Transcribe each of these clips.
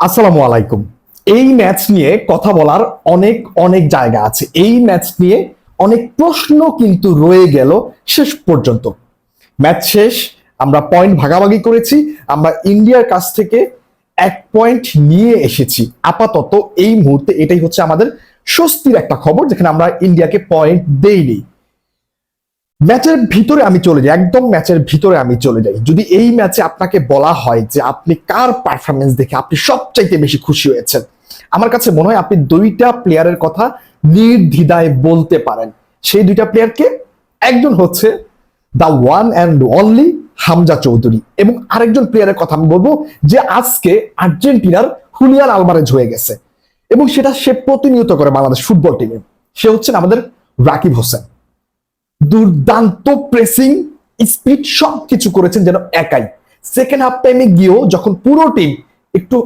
আসসালামু আলাইকুম। এই ম্যাচ নিয়ে কথা বলার অনেক অনেক জায়গা আছে। এই ম্যাচ নিয়ে অনেক প্রশ্ন কিন্তু রয়ে গেল শেষ পর্যন্ত। ম্যাচ শেষ, আমরা পয়েন্ট ভাগাভাগি করেছি, আমরা ইন্ডিয়ার কাছ থেকে এক পয়েন্ট নিয়ে এসেছি। আপাতত এই মুহূর্তে এটাই হচ্ছে আমাদের স্বস্তির একটা খবর, যেখানে আমরা ইন্ডিয়াকে পয়েন্ট দেইনি। ম্যাচের ভিতরে আমি চলে যাই, একদম ম্যাচের ভিতরে আমি চলে যাই। যদি এই ম্যাচে আপনাকে বলা হয় যে আপনি কার পারফরমেন্স দেখে আপনি সবচাইতে বেশি খুশি হয়েছেন, আমার কাছে মনে হয় আপনি দুইটা প্লেয়ারের কথা নির্দ্বিধায় বলতে পারেন। সেই দুইটা প্লেয়ারকে একজন হচ্ছে the one and only Hamza Chowdhury এবং আরেকজন প্লেয়ারের কথা আমি বলব যে আজকে আর্জেন্টিনার হুলিয়ান আলমারেজ হয়ে গেছে এবং সেটা সে প্রতিনিয়ত করে বাংলাদেশ ফুটবল টিমে সে হচ্ছেন আমাদের রাকিব হোসেন। দুর্দান্ত প্রেসিং স্পিড সব কিছু করেছেন যেন একাই। সেকেন্ড হাফ টাইমে গিয়েও যখন পুরো টিম একটু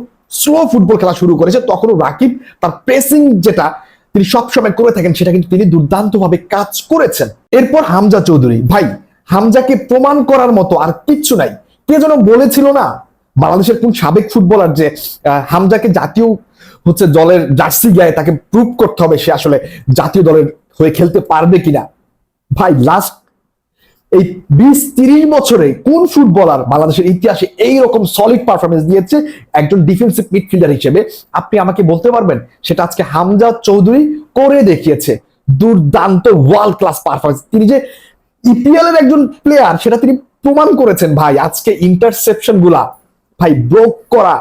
স্লো ফুটবল খেলা শুরু করেছে, তখনও রাকিব তার প্রেসিং যেটা তিনি সবসময় করে থাকেন, সেটা কিন্তু তিনি দুর্দান্তভাবে কাজ করেছেন। এরপর হামজা চৌধুরী, ভাই, হামজাকে প্রমাণ করার মতো আর কিচ্ছু নাই। কে যেন বলেছিল না, বাংলাদেশের কোন সাবেক ফুটবলার যে হামজাকে জাতীয় হচ্ছে দলের জার্সি গায়ে তাকে প্রুভ করতে হবে, সে আসলে জাতীয় দলের হয়ে খেলতে পারবে কিনা। ভাই লাস্ট এই বিশ তিরিশ বছরে কোন ফুটবলার বাংলাদেশের ইতিহাসে এই রকম সলিড পারফরমেন্স দিয়েছে একজন ডিফেন্সিভ মিডফিল্ডার হিসেবে? আপনি আমাকে বলতে পারবেন? সেটা আজকে হামজা চৌধুরী করে দেখিয়েছে। দুর্দান্ত ওয়ার্ল্ড ক্লাস পারফরমেন্স তিনি যে ইপিএল এর একজন প্লেয়ার সেটা তিনি প্রমাণ করেছেন ভাই। আজকে ইন্টারসেপশনগুলা, ভাই ব্রোক করা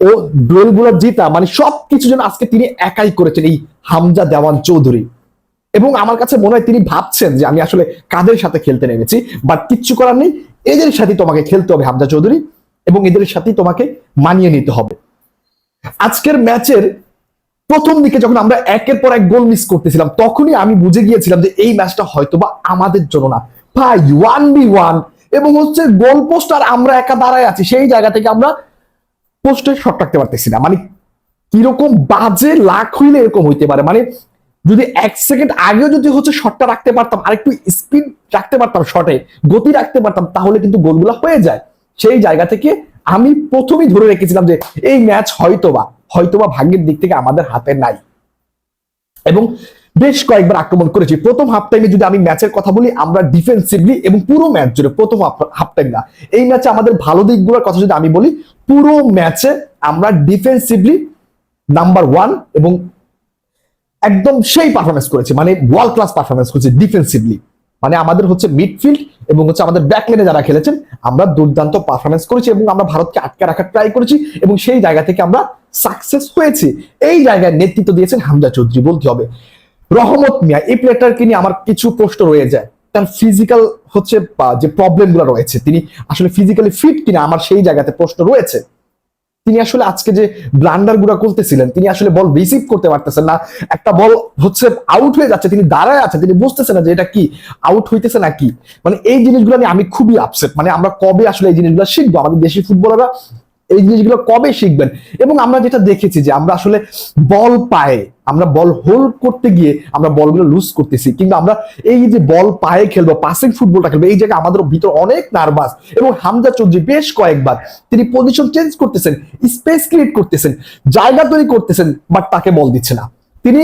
ও ডোলগুলা জিতা মানে সবকিছু যেন আজকে তিনি একাই করেছেন এই হামজা দেওয়ান চৌধুরী। এবং আমার কাছে মনে হয় তিনি ভাবছেন যে আমি আসলে কাদের সাথে খেলতে নেমেছি বাট কিচ্ছু করার নেই। এদের সাথে তোমাকে খেলতে হবে হামজা চৌধুরী, এবং এদের সাথে তোমাকে মানিয়ে নিতে হবে। আজকের ম্যাচের প্রথম দিকে যখন আমরা একের পর এক গোল মিস করতেছিলাম, তখনই আমি বুঝে গিয়েছিলাম যে এই ম্যাচটা হয়তোবা আমাদের জন্য না। ভাই ওয়ান বি ওয়ান এবং হচ্ছে গোল পোস্ট আর আমরা একা দাঁড়ায় আছি, সেই জায়গা থেকে আমরা পোস্টে শট রাখতে পারতেছি না। মানে কীরকম বাজে লাখ হইলে এরকম হইতে পারে। মানে যদি এক সেকেন্ড আগেও যদি হচ্ছে শটটা রাখতে পারতাম আর একটু স্পিড রাখতে পারতাম শটে গতি রাখতে পারতাম, তাহলে কিন্তু গোলগুলো হয়ে যায়। সেই জায়গা থেকে আমি প্রথমেই ধরে রেখেছিলাম যে এই ম্যাচ হয়তোবা হয়তোবা ভাগ্যের দিক থেকে আমাদের হাতে নাই। এবং বেশ কয়েকবার আক্রমণ করেছি। প্রথম হাফ টাইমে যদি আমি ম্যাচের কথা বলি, আমরা ডিফেন্সিভলি এবং পুরো ম্যাচ জুড়ে প্রথম হাফ টাইম না, এই ম্যাচে আমাদের ভালো দিকগুলোর কথা যদি আমি বলি, পুরো ম্যাচে আমরা ডিফেন্সিভলি নাম্বার ওয়ান এবং একদম সেই পারফরমেন্স করেছে মানে ওয়ার্ল্ড ক্লাস পারফরমেন্স করেছে ডিফেন্সিভলি মানে আমাদের হচ্ছে মিডফিল্ড এবং হচ্ছে আমাদের ব্যাকলাইনে যারা খেলেছেন, আমরা দুর্দান্ত পারফরমেন্স করেছি এবং আমরা ভারতকে আটকে রাখার ট্রাই করেছি এবং সেই জায়গা থেকে আমরা সাকসেস হয়েছি। এই জায়গায় নেতৃত্ব দিয়েছেন হামজা চৌধুরী, বলতে হবে। রহমত মিয়া, এই প্লেয়ারটাকে নিয়ে আমার কিছু প্রশ্ন রয়ে যায়। তার ফিজিক্যাল হচ্ছে যে প্রবলেমগুলো রয়েছে, তিনি আসলে ফিজিক্যালি ফিট কিনা, আমার সেই জায়গাতে প্রশ্ন রয়েছে। তিনি আসলে আজকে যে ব্লান্ডারগুলা করতেছিলেন তিনি আসলে বল রিসিভ করতে পারতেছেন না। একটা বল হচ্ছে আউট হয়ে যাচ্ছে, তিনি দাঁড়ায় আছে তিনি বুঝতেছেন না যে এটা কি আউট হইতেছে না কি। মানে এই জিনিসগুলো নিয়ে আমি খুবই আপসেট মানে আমরা কবে আসলে এই জিনিসগুলো শিখব? আমাদের দেশি ফুটবলাররা এই জিনিসগুলো কবে শিখবেন? এবং আমরা যেটা দেখেছি যে আমরা আসলে বল পায়ে, আমরা বল হোল্ড করতে গিয়ে আমরা বলগুলো লুজ করতেছি। কিন্তু আমরা এই যে বল পায়ে খেলব পাসিং ফুটবলটা খেলব, এই জায়গায় আমাদের ভিতর অনেক নার্ভাস এবং হামজা চৌধুরী বেশ কয়েকবার তিনি পজিশন চেঞ্জ করতেছেন স্পেস ক্রিয়েট করতেছেন, জায়গা তৈরি করতেছেন বাট তাকে বল দিচ্ছে না। তিনি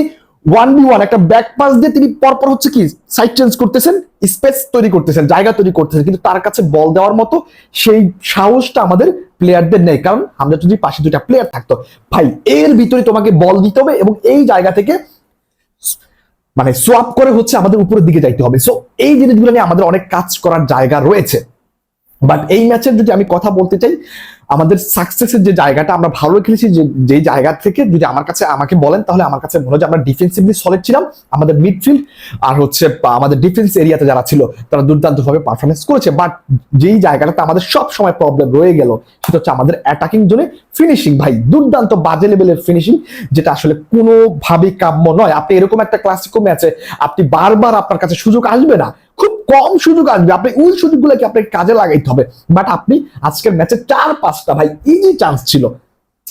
ওয়ান বি ওয়ান, একটা ব্যাক পাস দিয়ে তিনি পরপর হচ্ছে কি সাইড চেঞ্জ করতেছেন স্পেস তৈরি করতেছেন, জায়গা তৈরি করতেছেন, কিন্তু তার কাছে বল দেওয়ার মতো সেই সাহসটা আমাদের প্লেয়ারদের নেই। কারণ আমরা যদি পাশে দুইটা প্লেয়ার থাকতো। ভাই, এর ভিতরে তোমাকে বল দিতে হবে এবং এই জায়গা থেকে মানে সোয়াপ করে হচ্ছে আমাদের উপরের দিকে যাইতে হবে। সো এই জিনিসগুলো নিয়ে আমাদের অনেক কাজ করার জায়গা রয়েছে। বাট এই ম্যাচের যদি আমি কথা বলতে চাই আমাদের সাকসেসের যে জায়গাটা, আমরা ভালো খেলেছি যে জায়গা থেকে যদি আমার কাছে আমাকে বলেন, তাহলে আমার কাছে মনে হয় আমরা ডিফেন্সিভলি সলিড ছিলাম, আমাদের মিডফিল্ড আর হচ্ছে আমাদের ডিফেন্স এরিয়াতে যারা ছিল, তারা দুর্দান্তভাবে পারফরমেন্স করেছে। বাট যেই জায়গাটাতে আমাদের সব সময় প্রবলেম রয়ে গেল, সেটা হচ্ছে আমাদের অ্যাটাকিং জোনে ফিনিশিং ভাই, দুর্দান্ত বাজে লেভেলের ফিনিশিং যেটা আসলে কোনোভাবেই কাম্য নয়। আপনি এরকম একটা ক্লাসিকো ম্যাচে আপনি বারবার আপনার কাছে সুযোগ আসবে না। খুব কম সুযোগ আসবে। আপনি ওই সুযোগগুলোকে আপনাকে কাজে লাগাইতে হবে। বাট আপনি আজকের ম্যাচে চার পাঁচটা ভাই ইজি চান্স ছিল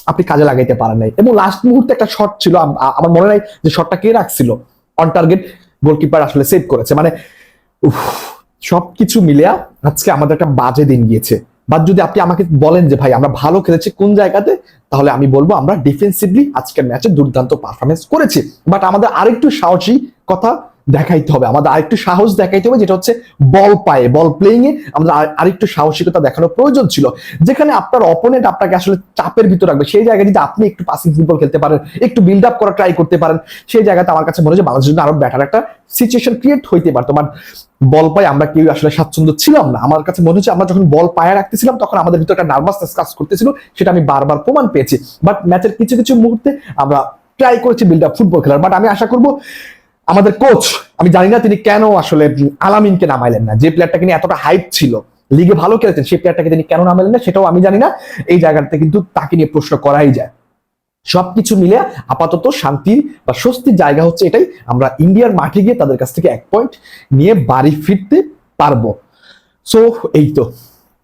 আপনি কাজে লাগাইতে পারেন নাই। এবং লাস্ট মুহূর্তে একটা শট ছিল আমার মনে নাই যে শটটা কে রাখছিল। অন টার্গেট গোলকিপার আসলে সেভ করেছে। মানে উফ, সবকিছু মিলিয়া আজকে আমাদের একটা বাজে দিন গিয়েছে। বাট যদি আপনি আমাকে বলেন যে ভাই আমরা ভালো খেলেছি কোন জায়গাতে? তাহলে আমি বলব আমরা ডিফেন্সিভলি আজকের ম্যাচে দুর্দান্ত পারফরমেন্স করেছি। বাট আমাদের আরেকটু সাহসী কথা দেখাইতে হবে। আমাদের আরেকটু সাহস দেখাইতে হবে, যেটা হচ্ছে বল পায়ে, বল প্লেইং এ আমাদের আর- আরেকটু সাহসিকতা দেখানোর প্রয়োজন ছিল। যেখানে আপনার অপোনেন্ট আপনাকে আসলে চাপের ভিতর রাখবে। সেই জায়গায় যদি আপনি একটু পাসিং ফুটবল খেলতে পারেন, একটু বিল্ড আপ করা ট্রাই করতে পারেন। সেই জায়গাতে আমার কাছে মনে হয় বাংলাদেশের জন্য আরও ব্যাটার একটা সিচুয়েশন ক্রিয়েট হইতে পারতো। বাট বল পায়ে আমরা কেউ আসলে স্বাচ্ছন্দ্য ছিলাম না। আমার কাছে মনে হচ্ছে আমরা যখন বল পায়ে রাখতেছিলাম, তখন আমাদের ভিতরে একটা নার্ভাসনেস কাজ করতেছিল, সেটা আমি বারবার প্রমাণ পেয়েছি। বাট ম্যাচের কিছু কিছু মুহূর্তে আমরা ট্রাই করেছি বিল্ড আপ ফুটবল খেলার। বাট আমি আশা করব আমাদের কোচ আমি জানি না তিনি কেন আসলে আলামিনকে নামাইলেন না। যে প্লেয়ারটাকে নিয়ে এতটা হাইপ ছিল লিগে ভালো খেলেছেন, সেই প্লেয়ারটাকে তিনি কেন নামাইলেন না, সেটাও আমি জানি না। এই জায়গাটাতে কিন্তু তাকে নিয়ে প্রশ্ন করাই যায়। সবকিছু মিলে আপাতত শান্তির বা স্বস্তির জায়গা হচ্ছে এটাই। আমরা ইন্ডিয়ার মাঠে গিয়ে তাদের কাছ থেকে এক পয়েন্ট নিয়ে বাড়ি ফিরতে পারব। সো এই তো।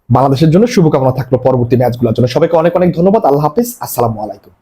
বাংলাদেশের জন্য শুভকামনা থাকল পরবর্তী ম্যাচগুলোর জন্য। সবাইকে অনেক অনেক ধন্যবাদ। আল্লাহ হাফিজ। আসসালামু আলাইকুম।